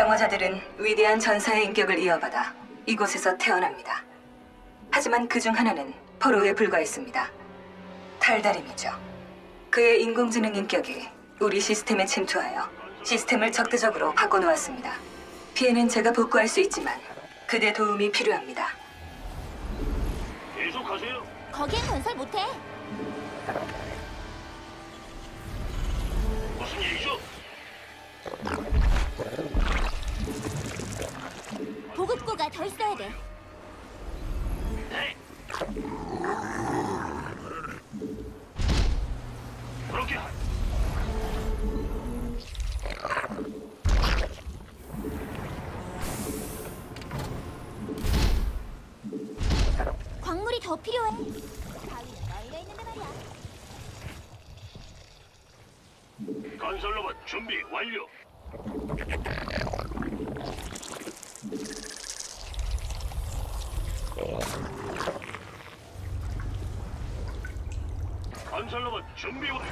정화자들은 위대한 전사의 인격을 이어받아 이곳에서 태어납니다. 하지만 그 중 하나는 포로에 불과했습니다. 탈다림이죠. 그의 인공지능 인격이 우리 시스템에 침투하여 시스템을 적대적으로 바꿔놓았습니다. 피해는 제가 복구할 수 있지만 그대 도움이 필요합니다. 계속하세요. 거기엔 건설 못해. 무슨 일이죠? 보급고가 더 있어야 돼. 네. 그렇게 하. 광물이 더 필요해. 바위는 널려 있는데 말이야. 건설로봇 준비 완료. 건설로봇 준비 완료.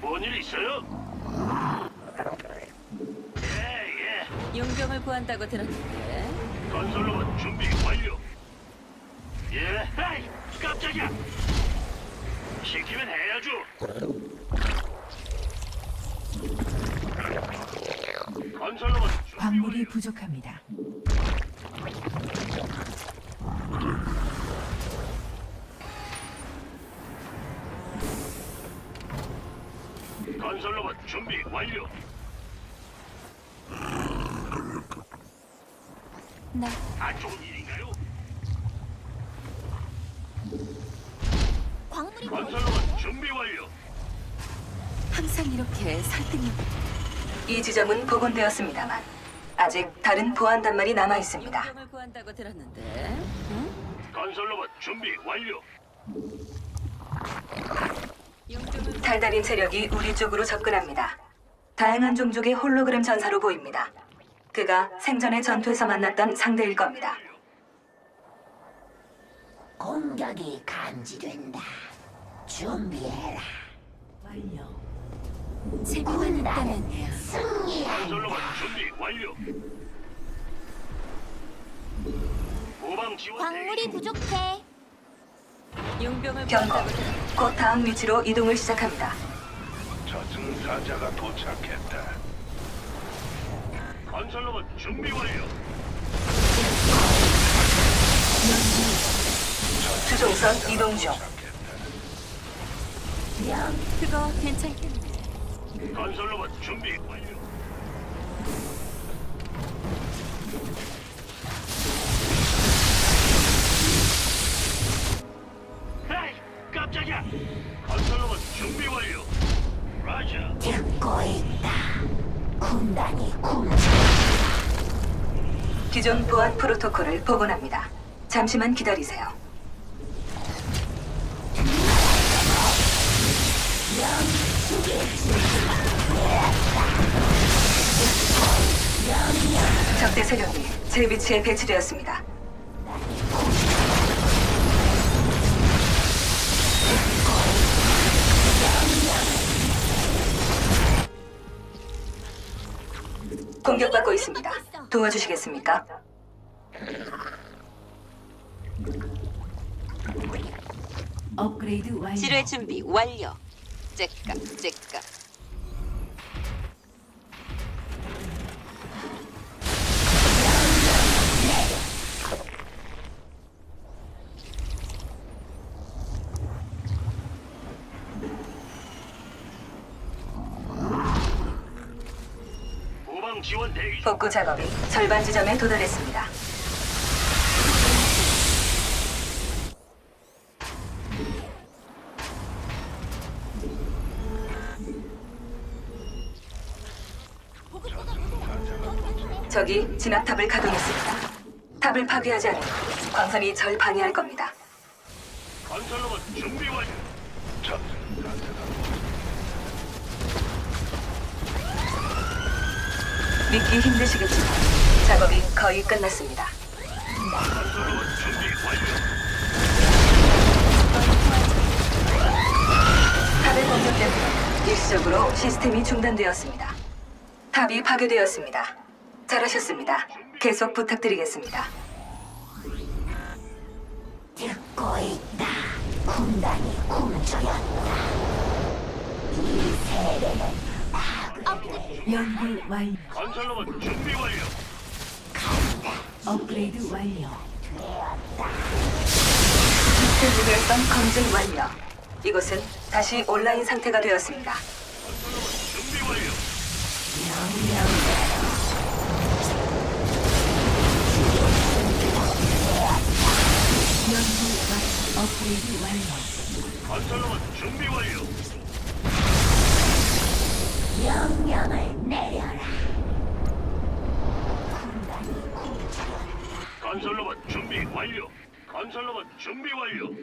뭔일 있어요? 예, 예. 용병을 구한다고 들었는데 건설로봇 준비 완료. 예, 아이, 깜짝이야. 시키면 해야죠. 건설로봇 준비 광물이 완료. 부족합니다. 건설로봇 준비 완료. 나 안 좋은 일인가요? 광물이 더 건설로봇 준비 완료. 항상 이렇게 설득력 이 지점은 복원되었습니다만 아직 다른 보안 단말이 남아 있습니다. 용병을 구한다고 들었는데 응? 건설로봇 준비 완료. 용병을 달달인 세력이 우리 쪽으로 접근합니다. 다양한 종족의 홀로그램 전사로 보입니다. 그가 생전의 전투에서 만났던 상대일 겁니다. 공격이 감지된다. 준비해라. 완료. 재미만 있다면 건설로봇 준비 완료. 후방 지원 광물이. 부족해. 용병을 경고. 들었는데 곧 다음 위치로 이동을 시작합니다. 저승사자가 도착했다. 건설로봇 준비 완료. 주종선 이동 중. 그거 괜찮겠네 건설로봇 준비 완료. 기존 보안 프로토콜을 복원합니다. 잠시만 기다리세요. 적대 세력이 제 위치에 배치되었습니다. 공격받고 있습니다. 도와주시겠습니까? 업그레이드 완료. 지뢰 준비 완료 째깍 째깍 복구 작업이 절반 지점에 도달했습니다. 적이 진압탑을 가동했습니다. 탑을 파괴하지 않으면 광선이 절 방해할 겁니다. 건설로봇 준비 완료. 저승사자가 믿기 힘드시겠지만 작업이 거의 끝났습니다. 탑의 공격 때문에 일시적으로 시스템이 중단되었습니다. 탑이 파괴되었습니다. 잘하셨습니다. 계속 부탁드리겠습니다. 듣고 있다. 군단이 굶주렸다. 이 업그레이드 연구 완료. 건설로봇 준비 완료. 업그레이드 완료. 시스템 무결성 검증 완료. 이곳은 다시 온라인 상태가 되었습니다. 준비 완료. 연구 완 업그레이드 완료. 건설로봇 준비 완료. 명령을 내려라. 군단이 굶주렸다. 건설로봇 준비 완료. 건설로봇 준비 완료.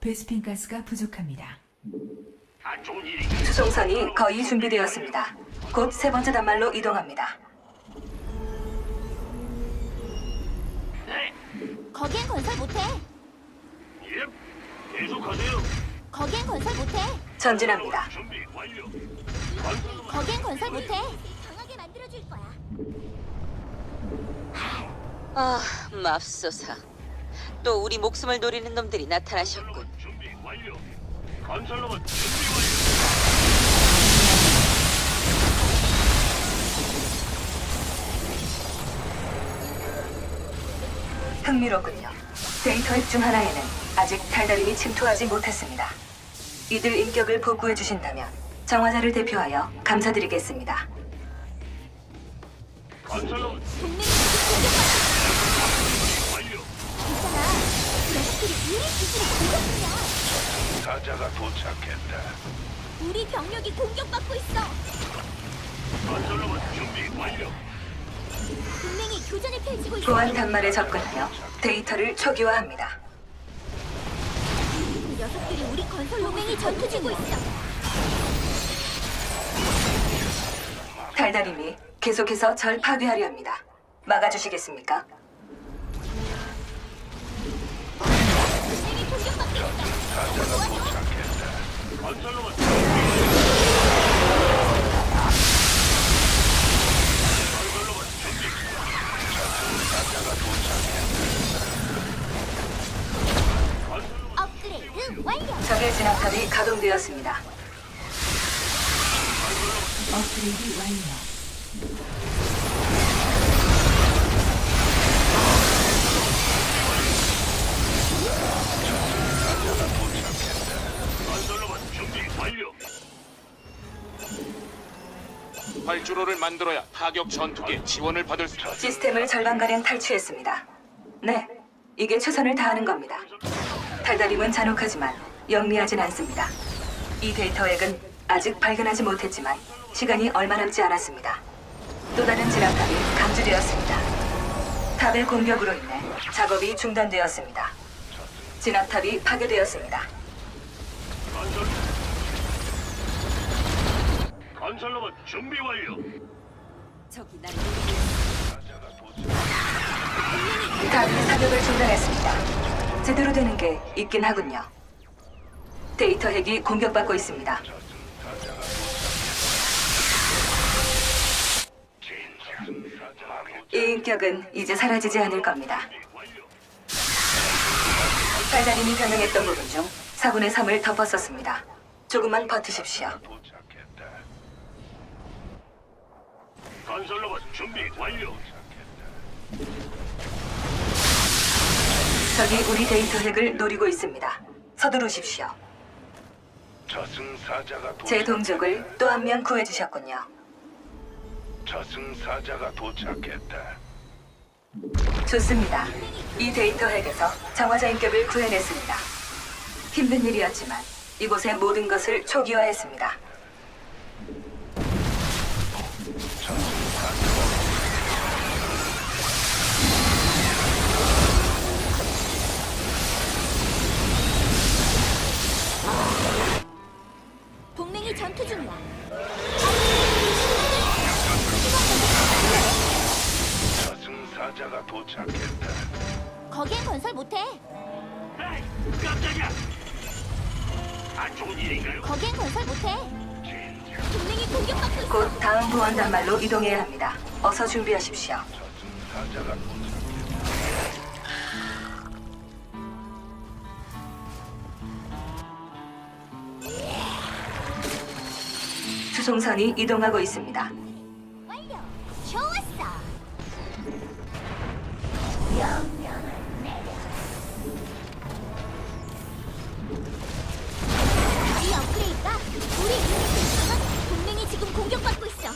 베스핀 가스가 부족합니다. 안 좋은 일이. 수송선이 거의 준비되었습니다. 곧 세 번째 단말로 이동합니다. 네. 거기엔 건설 못해 예. 계속하세요. 거기엔 건설 못해 전진합니다. 준비 완료. 거기엔 건설 못해 강하게 만들어줄 거야 아, 맙소사. 또 우리 목숨을 노리는 놈들이 나타나셨군. 준비 완료. 건설로봇 준비 완료. 흥미롭군요. 데이터 핵중 하나에는 아직 달달임이 침투하지 못했습니다. 이들 인격을 복구해 주신다면 정화자를 대표하여 감사드리겠습니다. 건설로봇 동맹이 공격받아 완료. 있잖아 녀석들이 우리 기지를 공격 중이야 사자가 도착했다. 우리 병력이 공격받고 있어 건설로봇 준비 완료. 동맹이 교전을 펼치고 있어 보안 단말에 접근하여 데이터를 초기화합니다. 녀석들이 우리 건설 동맹이 전투 중고 있어. 달달임이 계속해서 절 파괴하려 합니다. 막아주시겠습니까? 동맹이 공격받고 있어 건설로봇 업그레이드 완료. 준비 완료. 활주로를 만들어야 타격 전투기에 지원을 받을 수 있다. 시스템을 절반가량 탈취했습니다. 네, 이게 최선을 다하는 겁니다. 달달임은 잔혹하지만 영리하진 않습니다. 이 데이터 핵은 아직 발견하지 못했지만 시간이 얼마 남지 않았습니다. 또 다른 진압탑이 감지되었습니다. 탑의 공격으로 인해 작업이 중단되었습니다. 진압탑이 파괴되었습니다. 건설. 건설로봇 준비 완료. 저기 날 노리고 탑이 사격을 중단했습니다. 제대로 되는 게 있긴 하군요. 데이터 핵이 공격받고 있습니다. 이 인격은 이제 사라지지 않을 겁니다. 달달임이 변형했던 부분 중 4분의 3을 덮었었습니다. 조금만 버티십시오. 건설 로봇 준비 완료. 적이 우리 데이터 핵을 노리고 있습니다. 서두르십시오. 저승사자가 제 동족을 또 한 명 구해주셨군요. 저승사자가 도착했다. 좋습니다. 이 데이터 핵에서 정화자 인격을 구해냈습니다. 힘든 일이었지만 이곳의 모든 것을 초기화했습니다. 전투 중이야 저승사자가 도착했다. 거기엔 건설 못해 깜짝이야. 안 좋은 일인가요? 거기엔 건설 못해. 진짜. 동맹이 공격받고 있어. 곧 다음 보안 단말로 이동해야 합니다. 어서 준비하십시오. 사자가 수송선이 이동하고 있습니다. 완료. 좋았어. 명령을 내려. 이 업그레이드가 우리 유닛을 있지만 동맹이 지금 공격받고 있어.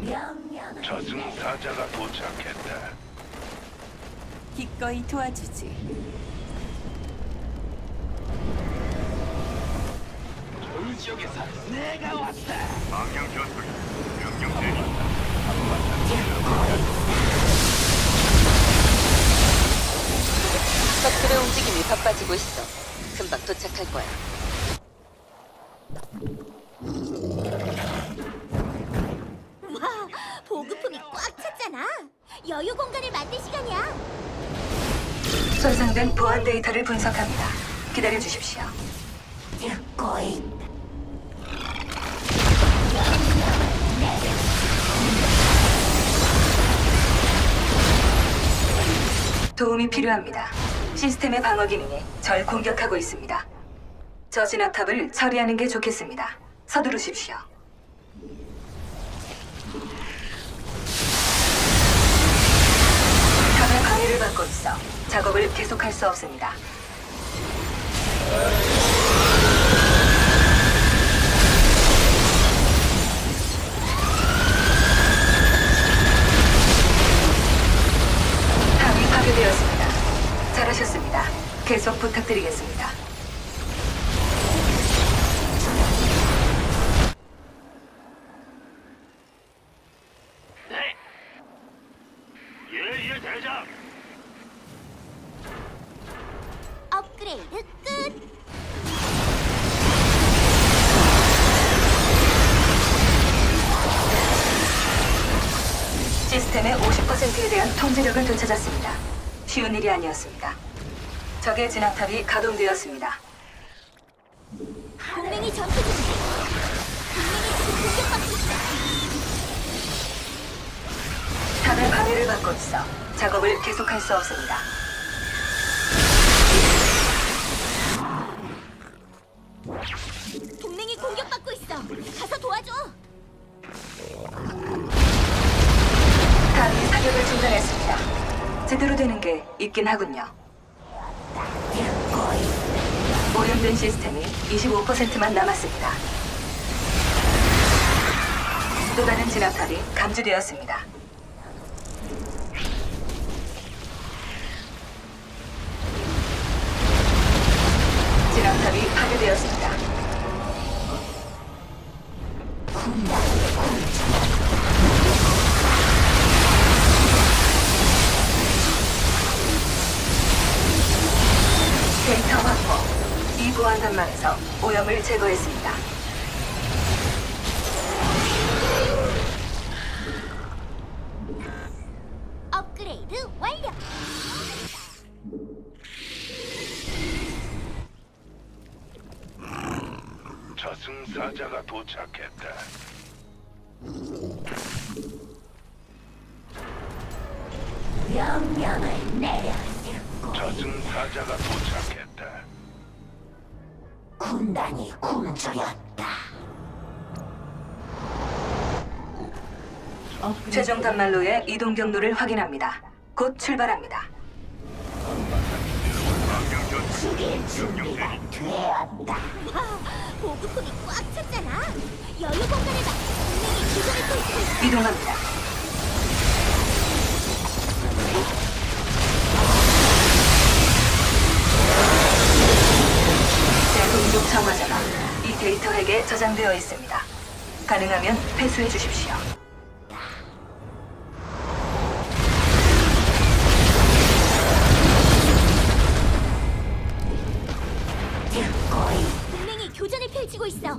명령을 저승사자가 도착했다. 기꺼이 도와주지. 바빠지고 있어. 금방 도착할 거야. 와, 보급품이 꽉 찼잖아. 여유 공간을 만들 시간이야. 손상된 보안 데이터를 분석합니다. 기다려 주십시오. 듣고 있다. 도움이 필요합니다. 시스템의 방어 기능이 절 공격하고 있습니다. 저 진압탑을 처리하는 게 좋겠습니다. 서두르십시오. 탑의 방해를 받고 있어 작업을 계속할 수 없습니다. 탑이 파괴되었습니다. 잘하셨습니다. 계속 부탁드리겠습니다. 네. 예 예 대장. 업그레이드 끝. 시스템의 50%에 대한 통제력을 되찾았습니다. 쉬운 일이 아니었습니다. 적의 진압탑이 가동되었습니다. 동맹이 전투 중이야. 동맹이 지금 공격받고 있어. 탑의 방해를 받고 있어 작업을 계속할 수 없습니다. 동맹이 공격받고 있어. 가서 도와줘. 탑이 사격을 중단했습니다. 제대로 되는 게 있긴 하군요. 오염된 시스템이 25%만 남았습니다. 또 다른 진압탑이 감지되었습니다. 진압탑이 파괴되었습니다. 오염을 제거했습니다. 업그레이드 완료. 저승사자가 도착했다. 명령을 내려. 저승사자가 도착했다. 군단이 굶주렸다. 최종 단말로의 이동 경로를 확인합니다. 곧 출발합니다. 죽일 준비가 되었다. 와, 보급품이 꽉 찼잖아. 여유 공간을 만 동맹이 기술을 펼치고 있어. 이동합니다. 정화자가 이 데이터 핵에 저장되어 있습니다. 가능하면 회수해 주십시오. 동맹이 교전을 펼치고 있어.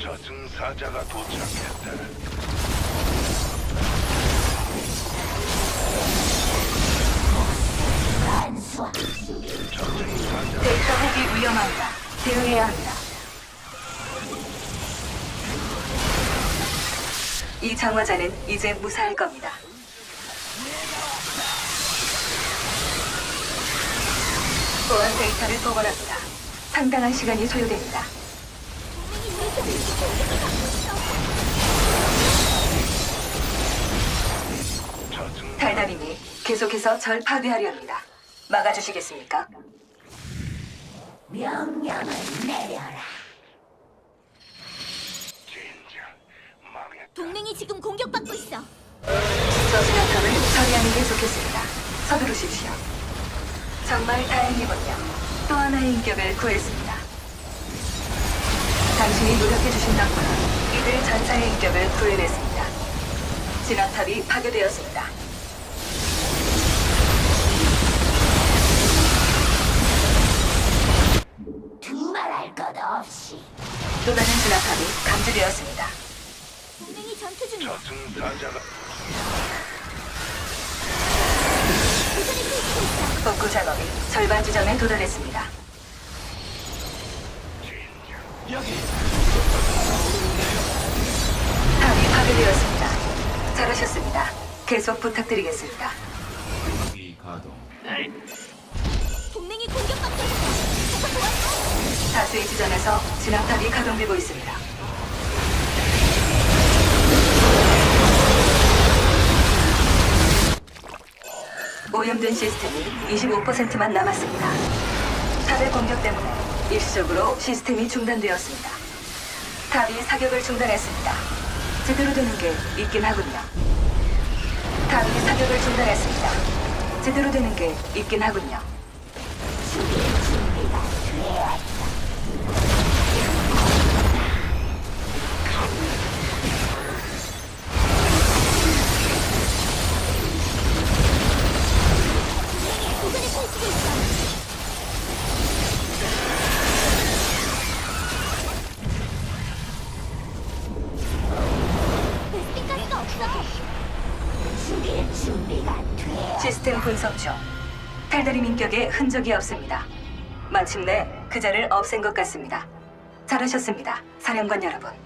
저승사자가 도착했다. 이 장화자는 이제 무사할 겁니다. 보안 데이터를 복원합니다. 상당한 시간이 소요됩니다. 달달님이 계속해서 절 파괴하려 합니다. 막아주시겠습니까? 명령을 내려라. 진짜 망했. 동맹이 지금 공격받고 있어. 저 진압탑을 처리하는 게 좋겠습니다. 서두르십시오. 정말 다행이군요. 또 하나의 인격을 구했습니다. 당신이 노력해주신 덕분에 이들 전사의 인격을 구해냈습니다. 진압탑이 파괴되었습니다. 두말할 것 없이 또 다른 진압탑이 감지되었습니다. 동맹이 중이야. 저승사자가. 복구 작업이 절반 지점에 도달했습니다. 탑이 파괴되었습니다. 잘하셨습니다. 계속 부탁드리겠습니다. 동맹이 공격받고 있어. 가서 도와줘. 다수의 지점에서 진압탑이 가동되고 있습니다. 오염된 시스템이 25%만 남았습니다. 탑의 공격 때문에 일시적으로 시스템이 중단되었습니다. 탑이 사격을 중단했습니다. 제대로 되는 게 있긴 하군요. 탑이 사격을 중단했습니다. 제대로 되는 게 있긴 하군요. 시스템 분석 중 탈다리 민격에 흔적이 없습니다. 마침내 그자를 없앤 것 같습니다. 잘하셨습니다, 사령관 여러분.